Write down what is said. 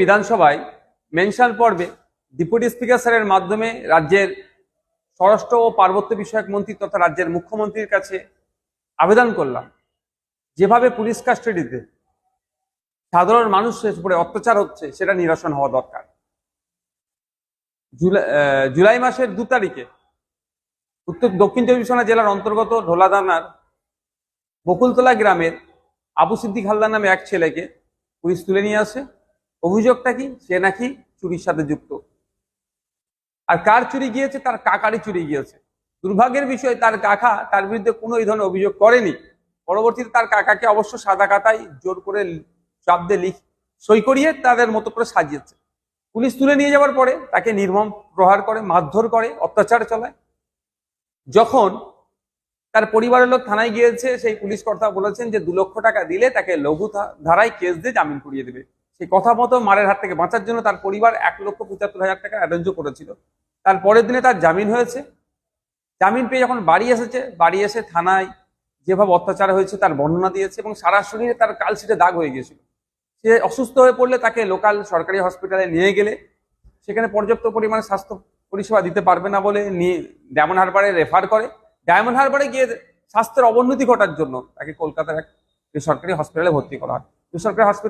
বিধানসভায় মেনশন পর্বে deputy speaker স্যারের মাধ্যমে রাজ্যের স্বরাষ্ট্র ও পার্বত্য বিষয়ক মন্ত্রী তথা রাজ্যের মুখ্যমন্ত্রীর কাছে আবেদন করলাম, যেভাবে পুলিশ কাস্টাডিতে সাধারণ মানুষের উপরে অত্যাচার হচ্ছে, সেটা নিরসন হওয়া দরকার। জুলাই মাসের দু তারিখে উত্তর দক্ষিণ চব্বিশ পরগনা জেলার অন্তর্গত ঢোলাদানার বকুলতলা গ্রামের আবু সিদ্দিক হালদার নামে এক ছেলেকে পুলিশ তুলে নিয়ে আসে। অভিযোগটা কি? সে নাকি চুরির সাথে যুক্ত। আর কার চুরি গিয়েছে? তার কাকারই চুরি গিয়েছে। দুর্ভাগ্যের বিষয়, তার কাকা তার বিরুদ্ধে কোনো এই ধরনের অভিযোগ করেনি। পরবর্তীতে তার কাকাকে অবশ্য সাদা কাতায় জোর করে দিয়ে লিখ সই করিয়ে তাদের মতো করে সাজিয়েছে। পুলিশ তুলে নিয়ে যাওয়ার পরে তাকে নির্মম প্রহার করে, মারধর করে, অত্যাচার চলায়। যখন তার পরিবারের লোক থানায় গিয়েছে, সেই পুলিশ কর্তা বলেছেন যে দু লক্ষ টাকা দিলে তাকে লঘু ধারায় কেস দিয়ে জামিন করিয়ে দেবে। সেই কথা মতো মারের হাত থেকে বাঁচার জন্য তার পরিবার এক লক্ষ পঁচাত্তর হাজার টাকা অ্যারেঞ্জও করেছিল। তার পরের দিনে তার জামিন হয়েছে। জামিন পেয়ে যখন বাড়ি এসেছে, বাড়ি এসে থানায় যেভাবে অত্যাচার হয়েছে তার বর্ণনা দিয়েছে এবং সারা শরীরে তার কালশিটে দাগ হয়ে গিয়েছিল। সে অসুস্থ হয়ে পড়লে তাকে লোকাল সরকারি হসপিটালে নিয়ে গেলে। সেখানে পর্যাপ্ত পরিমাণে স্বাস্থ্য পরিষেবা দিতে পারবে না বলে নিয়ে ডায়মন্ড হারবারে রেফার করে। ডায়মন্ড হারবারে গিয়ে স্বাস্থ্যের অবনতি ঘটার জন্য তাকে কলকাতার এক বেসরকারি হসপিটালে ভর্তি করা হয়। বেসরকারি হসপিটাল